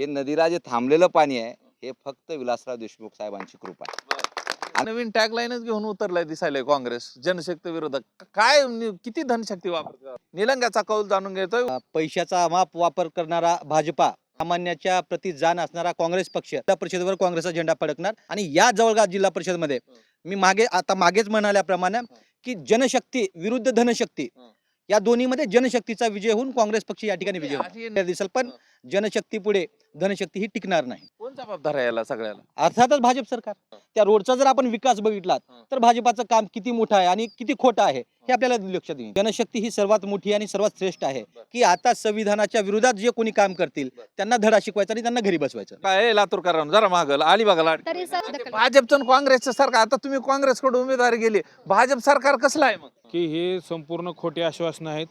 हे नदीला जे थांबलेलं पाणी आहे हे फक्त विलासराव देशमुख साहेबांची कृपा आहे. नवीन टॅगलाईनच घेऊन उतरलाय दिसायला काँग्रेस जनशक्ती विरोधक. क- काय नि- किती धनशक्ती वापरतात निलंग्याचा कौल जाणून घेतोय. पैशाचा अमाप वापर करणारा भाजपा सामान्याच्या प्रती जाण असणारा काँग्रेस पक्ष जिल्हा परिषदेवर काँग्रेसचा झेंडा फडकणार. आणि या जवळगा जिल्हा परिषदमध्ये मी मागे आता मागेच म्हणाल्याप्रमाणे की जनशक्ती विरुद्ध धनशक्ती हं. या दोन्हीमध्ये जनशक्तीचा विजय होऊन काँग्रेस पक्ष या ठिकाणी विजय अशी होणार दिसेल पण जनशक्ती पुढे धनशक्ती ही टिकणार नाही. कोण जबाबदार आहे याला सगळ्याला? अर्थातच भाजप सरकार. त्या रोडचा जर आपण विकास बघितला. तर भाजपाचं काम किती मोठं आहे आणि किती खोटं आहे हे आपल्याला लक्षात येईल. जनशक्ती ही सर्वात मोठी आणि सर्वात श्रेष्ठ आहे. की आता संविधानाच्या विरोधात जे कोणी काम करतील. त्यांना धडा शिकवायचा आणि त्यांना घरी बसवायचं. काय आहे लातूरकर जरा मागल अलिबागला तरी सर भाजपचं आणि काँग्रेसचं सरकार आता तुम्ही काँग्रेसकडे उमेदवारी गेली. भाजप सरकार कसलं आहे मग? की हे संपूर्ण खोटे आश्वासन आहेत.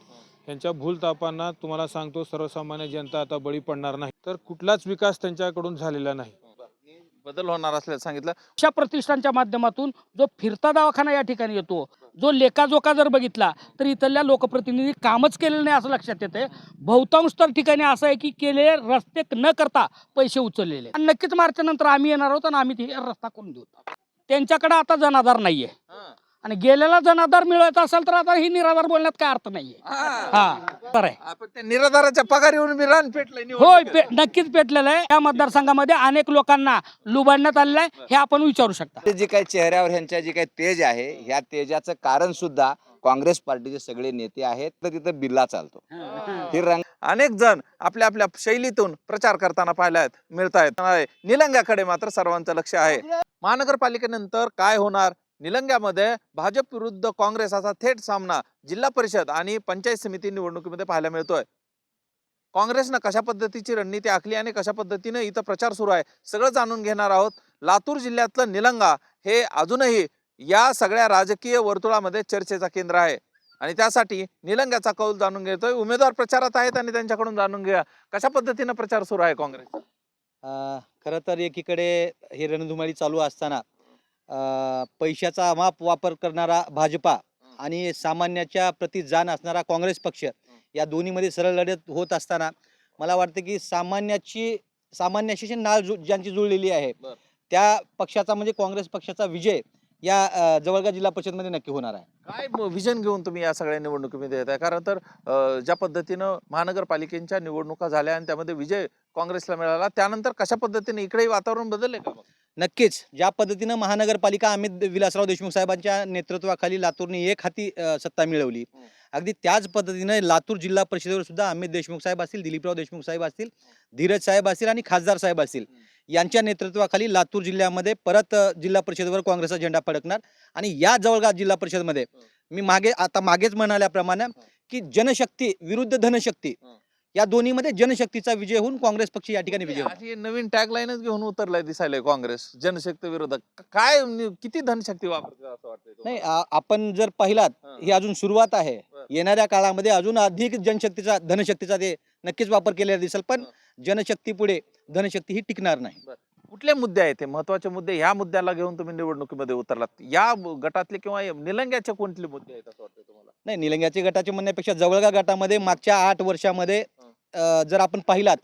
त्यांच्या भूलतापांना तुम्हाला सांगतो सर्वसामान्य जनता आता बळी पडणार नाही. तर कुठलाच विकास त्यांच्याकडून झालेला नाही. बदल होणार असल्याचं सांगितलं. अशा प्रतिष्ठानच्या माध्यमातून जो फिरता दवाखाना या ठिकाणी येतो जो लेखाजोखा जर बघितला तर इथल्या लोकप्रतिनिधी कामच केलेलं नाही असं लक्षात येते बहुतांश तर ठिकाणी असं आहे की केलेले रस्ते न करता पैसे उचललेले आणि नक्कीच मार्चनंतर आम्ही येणार आहोत आणि आम्ही ते रस्ता करून देऊ. त्यांच्याकडे आता जनाधार नाहीये. आणि गेलेला जनाधार मिळवायचा असेल तर आता ही निराधार बोलण्यात काय अर्थ नाहीये. हा. बरं आहे. आपण त्या निराधाराच्या पगार येऊन मी रान पेटलंय होय. पे- नक्कीच पेटलेलं आहे. या मतदारसंघामध्ये अनेक लोकांना लुबाडण्यात आलेलं आहे. हे आपण विचारू शकता. ते जे काही चेहऱ्यावर ह्यांच्या जे काही तेज आहे ह्या तेजाचं कारण सुद्धा काँग्रेस पार्टीचे सगळे नेते आहेत. तर तिथं बिल्ला चालतो. ही. रंग अनेक जण आपल्या आपल्या शैलीतून प्रचार करताना पाहायला मिळत आहेत निलंग्याकडे मात्र सर्वांचं लक्ष आहे. महानगरपालिकेनंतर काय होणार? निलंग्यामध्ये भाजप विरुद्ध काँग्रेस असा थेट सामना जिल्हा परिषद आणि पंचायत समिती निवडणुकीमध्ये पाहायला मिळतोय. काँग्रेसनं कशा पद्धतीची रणनीती आखली आणि कशा पद्धतीने इथं प्रचार सुरू आहे सगळं जाणून घेणार आहोत. लातूर जिल्ह्यातलं निलंगा हे अजूनही या सगळ्या राजकीय वर्तुळामध्ये चर्चेचा केंद्र आहे. आणि त्यासाठी निलंग्याचा कौल जाणून घेतोय. उमेदवार प्रचारात आहेत आणि त्यांच्याकडून जाणून घ्या कशा पद्धतीनं प्रचार सुरू आहे काँग्रेस खरं तर एकीकडे हे रणधुमाळी चालू असताना पैशाचा अमाप वापर करणारा भाजपा आणि सामान्याच्या प्रती जाण असणारा काँग्रेस पक्ष या दोन्हीमध्ये सरळ लढत होत असताना मला वाटतं की सामान्याची सामान्याशी नाळ जु ज्यांची जुळलेली आहे. त्या पक्षाचा म्हणजे काँग्रेस पक्षाचा विजय या जवळगा जिल्हा परिषदमध्ये नक्की होणार आहे काय विजन घेऊन तुम्ही या सगळ्या निवडणुकीमध्ये येत आहे कारण तर ज्या पद्धतीनं महानगरपालिकेच्या निवडणुका झाल्या आणि त्यामध्ये विजय काँग्रेसला मिळाला त्यानंतर कशा पद्धतीने इकडेही वातावरण बदलले का? नक्कीच. ज्या पद्धतीनं महानगरपालिका अमित विलासराव देशमुख साहेबांच्या नेतृत्वाखाली लातूरने एक हाती अ, सत्ता मिळवली. अगदी त्याच पद्धतीनं लातूर जिल्हा परिषदेवर सुद्धा अमित देशमुख साहेब असतील दिलीपराव देशमुख साहेब असतील धीरज साहेब असतील आणि खासदार साहेब असतील यांच्या नेतृत्वाखाली लातूर जिल्ह्यामध्ये परत अ, जिल्हा परिषदेवर काँग्रेसचा झेंडा फडकणार आणि या जवळगा जिल्हा परिषदमध्ये मी मागे आता मागेच म्हणाल्याप्रमाणे की जनशक्ती विरुद्ध धनशक्ती. या दोन्हीमध्ये जनशक्तीचा विजय होऊन काँग्रेस पक्ष या ठिकाणी विजय होणार. अशी नवीन टॅगलाईनच घेऊन उतरलाय दिसायला काँग्रेस जनशक्ती विरोधक क- काय नि- किती धनशक्ती वापरते असं वाटतंय नाही? आ- आपण जर पाहिलात हं. ही अजून सुरुवात आहे बरं. येणाऱ्या काळामध्ये अजून अधिक जनशक्तीचा धनशक्तीचा ते नक्कीच वापर केलेला दिसेल पण जनशक्ती पुढे धनशक्ती ही टिकणार नाही कुठले मुद्दे आहेत ते महत्त्वाचे मुद्दे ह्या मुद्द्याला घेऊन तुम्ही निवडणुकीमध्ये उतरलात या ब- गटातले किंवा या निलंग्याचे कोणते मुद्दे आहेत असं वाटतं तुम्हाला नाही निलंग्याचे गटाचे म्हणण्यापेक्षा जवळगा गटामध्ये मागच्या आठ वर्षामध्ये जर आपण पाहिलात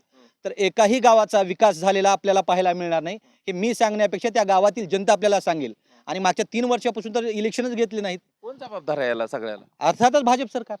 तर एकाही गावाचा विकास झालेला आपल्याला पाहायला मिळणार नाही. हे. मी सांगण्यापेक्षा त्या गावातील जनता आपल्याला सांगेल. आणि मागच्या तीन वर्षापासून तर इलेक्शनच घेतले नाहीत. कोण जबाबदार आहे याला सगळ्याला? अर्थातच भाजप सरकार.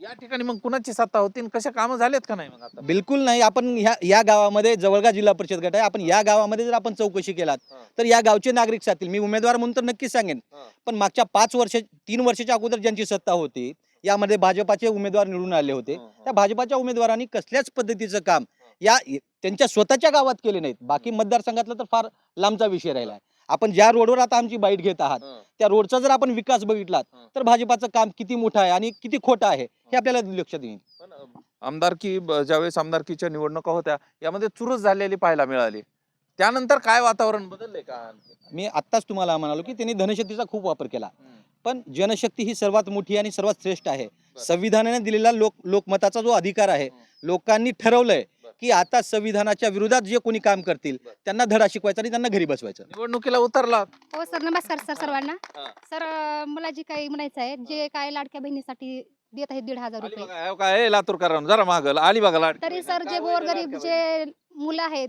या ठिकाणी मग कुणाची सत्ता होती कशा कामं झालेत का नाही मग आता? बिलकुल नाही. आपण ह्या या गावामध्ये जवळगा जिल्हा परिषद गट आहे. आपण या गावामध्ये जर आपण चौकशी केलात. तर या गावचे नागरिक सांगतील मी उमेदवार म्हणून तर नक्कीच सांगेन. पण मागच्या पाच वर्ष तीन वर्षाच्या अगोदर ज्यांची सत्ता होती यामध्ये भाजपाचे उमेदवार निवडून आले होते. त्या भाजपाच्या उमेदवारांनी कसल्याच पद्धतीचं काम या त्यांच्या स्वतःच्या गावात केले नाहीत. बाकी मतदारसंघातला तर फार लांबचा विषय राहिला आहे. आपण ज्या रोडवर आता आमची बाईट घेत आहात त्या रोडचा जर आपण विकास बघितलात हा. तर भाजपाचं काम किती मोठं आहे आणि किती खोटं आहे हे आपल्याला लक्षात येईल. आमदारकी ज्यावेळेस आमदारकीच्या निवडणुका होत्या यामध्ये चुरस झालेली पाहायला मिळाली. त्यानंतर काय वातावरण बदलले का? मी आत्ताच तुम्हाला म्हणालो की त्यांनी धनशक्तीचा खूप वापर केला. पण जनशक्ती ही सर्वात मोठी आणि सर्वात श्रेष्ठ आहे. संविधानाने दिलेला लोक लोकमताचा जो अधिकार आहे लोकांनी ठरवलंय. की आता संविधानाच्या विरोधात जे कोणी काम करतील. त्यांना धडा शिकवायचा आणि त्यांना घरी बसवायचं. निवडणुकीला उतरला हो सर. नमस्कार सर. सर्वांना. सर मला जे काही म्हणायचं आहे जे काय लाडक्या बहिणीसाठी देत आहेत दीड हजार रुपये. हे काय लातूरकरांनो, जरा मागल आली बघा लाडकी तरी. सर जे गोरगरीब जे मुलं आहेत.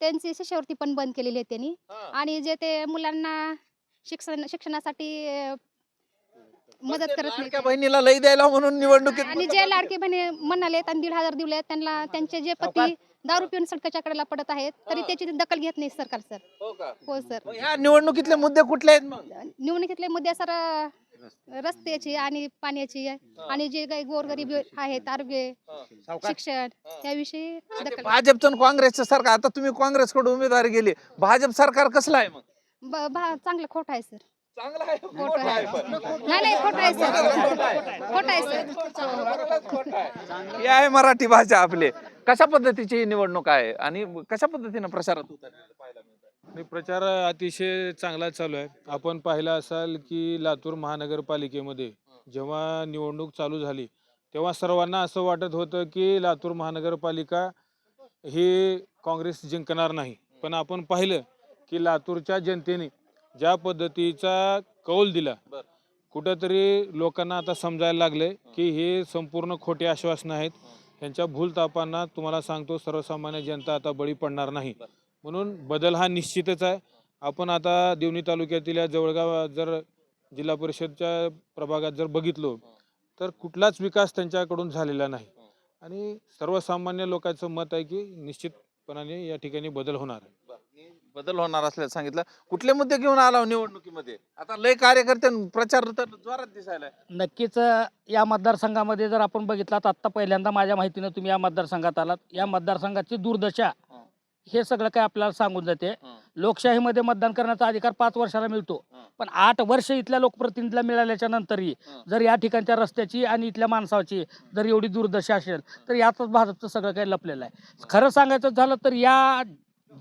त्यांची शिष्यवृत्ती पण बंद केलेली आहे त्यांनी. आणि जे ते मुलांना शिक्षण शिक्षणासाठी मदत करत लाडक्या नाही बहिणीला लई द्यायला म्हणून निवडणुकीत आणि जे लाडके बहिणी म्हणाले आणि दीड हजार दिले त्यांना त्यांचे जे पती दारू पिऊन सडकाच्या कडेला पडत आहेत तरी हा. त्याची दखल घेत नाही सरकार सर. हो का? हो सर. मग ह्या निवडणुकीतले मुद्दे कुठले आहेत मग? निवडणुकीतले मुद्दे सर रस्त्याची आणि पाण्याची आणि जे काही गोरगरीब आहेत आरोग्य शिक्षण याविषयी आणि ते दखल भाजपचं आणि काँग्रेसचं सरकार आता तुम्ही काँग्रेसकडे उमेदवारी गेली भाजप सरकार कसलं आहे मग? ब- भा- चांगलं खोट आहे सर. चांगलं आहे खोट आहे पण. नाही नाही खोट आहे सर. खोट आहे सर. ही आहे मराठी भाषा आपली. कशा पद्धतीची निवडणूक आहे आणि कशा पद्धतीने प्रचारात उतरलेलं पाहायला मिळतं? आणि प्रचार अतिशय चांगला चालू आहे. आपण पाहिलं असाल की लातूर महानगरपालिकेमध्ये जेव्हा निवडणूक चालू झाली तेव्हा सर्वांना असं वाटत होतं की लातूर महानगरपालिका ही काँग्रेस जिंकणार नाही. पण आपण पाहिलं की लातूरच्या जनतेने ज्या पद्धतीचा कौल दिला. कुठंतरी लोकांना आता समजायला लागले की हे. संपूर्ण खोटे आश्वासनं आहेत. ह्यांच्या भूलतापांना तुम्हाला सांगतो सर्वसामान्य जनता आता बळी पडणार नाही. म्हणून बदल हा निश्चितच आहे. आपण आता देवणी तालुक्यातील या जवळगाव जर जिल्हा परिषदच्या प्रभागात जर बघितलो तर कुठलाच विकास त्यांच्याकडून झालेला नाही. आणि सर्वसामान्य लोकांचं मत आहे की निश्चितपणाने या ठिकाणी बदल होणार आहे. बदल होणार असल्याचं सांगितलं कुठले मुद्दे घेऊन आला हो निवडणुकीमध्ये आता लय कार्यकर्ते प्रचार तर जोरात दिसायला नक्कीच अ, या मतदारसंघामध्ये जर आपण बघितलात आत्ता पहिल्यांदा माझ्या माहितीनं तुम्ही या मतदारसंघात आलात या मतदारसंघाची दुर्दशा हं. हे सगळं काय आपल्याला सांगून जाते. लोकशाहीमध्ये मतदान करण्याचा अधिकार पाच वर्षाला मिळतो हं. पण आठ वर्ष इथल्या लोकप्रतिनिधीला मिळाल्याच्या नंतरही हं. जर या ठिकाणच्या रस्त्याची आणि इथल्या माणसाची जर एवढी दुर्दशा असेल तर यातच भाजपचं सगळं काही लपलेलं आहे खरं सांगायचं झालं तर या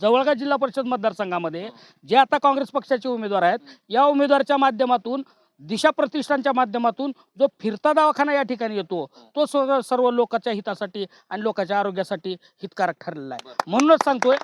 जवळगा जिल्हा परिषद मतदारसंघामध्ये जे आता काँग्रेस पक्षाचे उमेदवार आहेत या उमेदवाराच्या माध्यमातून दिशा प्रतिष्ठानच्या माध्यमातून जो फिरता दवाखाना या ठिकाणी येतो तो सर्व लोकांच्या हितासाठी आणि लोकांच्या आरोग्यासाठी हितकारक ठरलेला आहे. म्हणूनच सांगतोय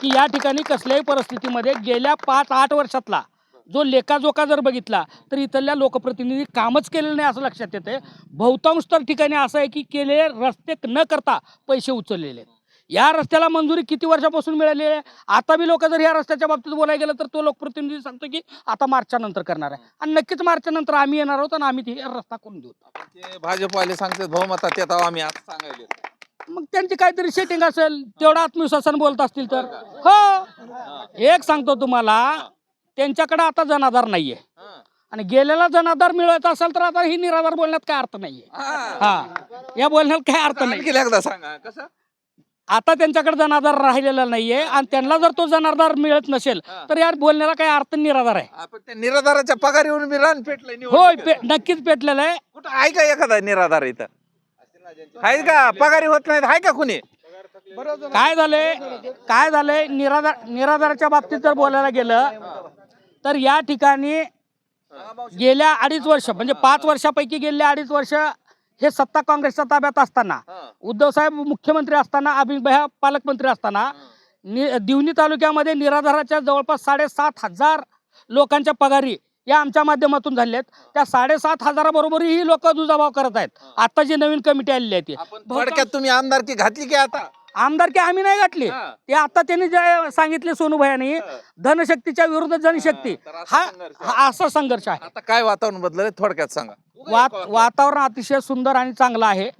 की या ठिकाणी कसल्याही परिस्थितीमध्ये गेल्या पाच आठ वर्षातला जो लेखाजोखा जर बघितला तर इथल्या लोकप्रतिनिधी कामच केलेलं नाही असं लक्षात येतं बहुतांश तर ठिकाणी असं आहे की केलेले रस्ते न करता पैसे उचललेले आहेत. या रस्त्याला मंजुरी किती वर्षापासून मिळाली आहे? आता बी लोक जर या रस्त्याच्या बाबतीत बोलायला गेलं तर तो लोकप्रतिनिधी सांगतो की आता मार्चच्या नंतर करणार आहे. आणि नक्कीच मार्चच्या नंतर आम्ही येणार आहोत आणि आम्ही ते रस्ता करून देऊ. भाजपवाले सांगतात बहुमतात येत आम्ही आता सांगायले. मग त्यांची काहीतरी सेटिंग असेल तेवढा आत्मविश्वासाने बोलत असतील तर. हो. एक सांगतो तुम्हाला त्यांच्याकडे आता जनाधार नाहीये. आणि गेलेला जनाधार मिळवायचा असेल तर आता ही निराधार बोलण्यात काय अर्थ नाहीये. हा. या बोलण्यात काय अर्थ नाही. सांगा कसं? आता त्यांच्याकडे जनाधार राहिलेला नाहीये आणि त्यांना जर तो जनाधार मिळत नसेल. तर यार बोलण्याला काय अर्थ निराधार आहे. आपण त्या निराधाराच्या पगारीवरून मी रान पेटलंय होय निवडणुकीत. पे- नक्कीच पेटलेलं आहे. कुठं आहे का एखादा निराधार इथं? आहे का? पगारी होत नाहीत. आहे का कुणी? काय झालंय? काय झालंय? निराधार निराधाराच्या बाबतीत जर बोलायला गेलं तर या ठिकाणी गेल्या अडीच वर्ष म्हणजे पाच वर्षापैकी गेल्या अडीच वर्ष हे सत्ता काँग्रेसच्या ताब्यात असताना उद्धव साहेब मुख्यमंत्री असताना अभिभया पालकमंत्री असताना नि दिवणी तालुक्यामध्ये निराधाराच्या जवळपास साडेसात हजार लोकांच्या पगारी या आमच्या माध्यमातून झाल्या आहेत. त्या साडेसात हजाराबरोबरही ही लोक दुजाभाव करत आहेत. आता जी नवीन कमिटी आलेली आहे ती. थोडक्यात तुम्ही आमदारकी घातली की आता? आमदारकी आम्ही नाही गाठली. हा. ते आता त्यांनी जे सांगितले सोनूभाई धनशक्तीच्या विरुद्ध जनशक्ती. तर असा हा संघर्ष आहे. हा असा संघर्ष आहे. आता काय वातावरण बदललंय थोडक्यात सांगा. वात वातावरण. अतिशय सुंदर आणि चांगलं आहे.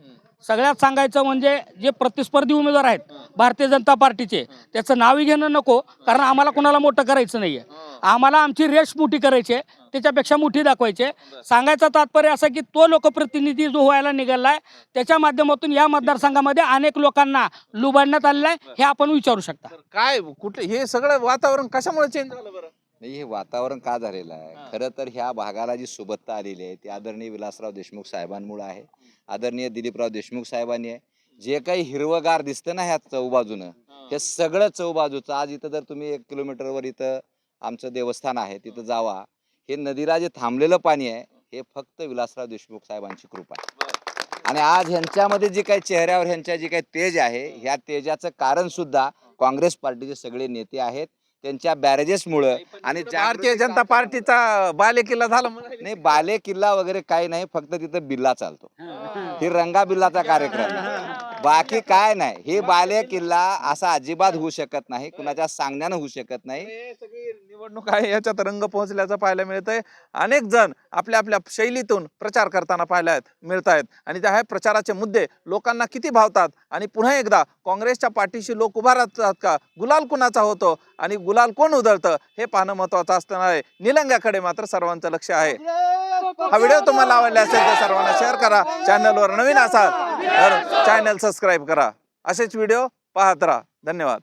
सगळ्यात सांगायचं म्हणजे जे प्रतिस्पर्धी उमेदवार आहेत भारतीय जनता पार्टीचे त्याचं नावही घेणं नको कारण आम्हाला कोणाला मोठं करायचं नाहीये. आम्हाला आमची रेस मोठी करायची आहे. त्याच्यापेक्षा मोठी दाखवायची. आहे सांगायचं तात्पर्य असं की तो लोकप्रतिनिधी जो व्हायला निघालाय त्याच्या माध्यमातून या मतदारसंघामध्ये अनेक लोकांना लुबाडण्यात आलेलं आहे हे आपण विचारू शकता. काय कुठे हे सगळं वातावरण कशामुळे चेंज झालं बरं? नाही हे वातावरण का झालेलं आहे. खरं तर ह्या भागाला जी सुबत्ता आलेली आहे ती आदरणीय विलासराव देशमुख साहेबांमुळे आहे. आदरणीय दिलीपराव देशमुख साहेबांनी आहे. जे काही हिरवगार दिसतं ना ह्या चौबाजूनं हे. सगळं चौबाजूचं आज इथं जर तुम्ही एक किलोमीटरवर इथं आमचं देवस्थान आहे तिथं जावा. हे नदीला जे थांबलेलं पाणी आहे हे फक्त विलासराव देशमुख साहेबांची कृपा आहे. आणि आज ह्यांच्यामध्ये जे काही चेहऱ्यावर ह्यांच्या जे काही तेज आहे ह्या तेजाचं कारण सुद्धा काँग्रेस पार्टीचे सगळे नेते आहेत. त्यांच्या बॅरेजेसमुळं आणि भारतीय जनता पार्टीचा बाले किल्ला झाला. नाही बाले किल्ला वगैरे काही नाही फक्त तिथं बिल्ला चालतो. हे. रंगा बिल्लाचा कार्यक्रम. आहे. बाकी काय नाही. हे बाले किल्ला असा अजिबात होऊ शकत नाही. कुणाच्या सांगण्यानं होऊ शकत नाही. हे सगळी निवडणूक आहे. याच्यात रंग पोहोचल्याचं पाहायला मिळतंय. अनेक जण आपल्या आपल्या शैलीतून प्रचार करताना पाहायला मिळत आहेत आणि त्या प्रचाराचे मुद्दे लोकांना किती भावतात? आणि पुन्हा एकदा काँग्रेसच्या पाठीशी लोक उभा राहतात का? गुलाल कुणाचा होतो? आणि गुलाल कोण उधळतं? हे पाहणं महत्वाचं असताना आहे. निलंग्याकडे मात्र सर्वांचं लक्ष आहे. हा व्हिडिओ तुम्हाला आवडला असेल तर सर्वांना शेअर करा. चॅनलवर नवीन असाल तर चॅनल सबस्क्राईब करा. असेच व्हिडिओ पाहत राहा. धन्यवाद.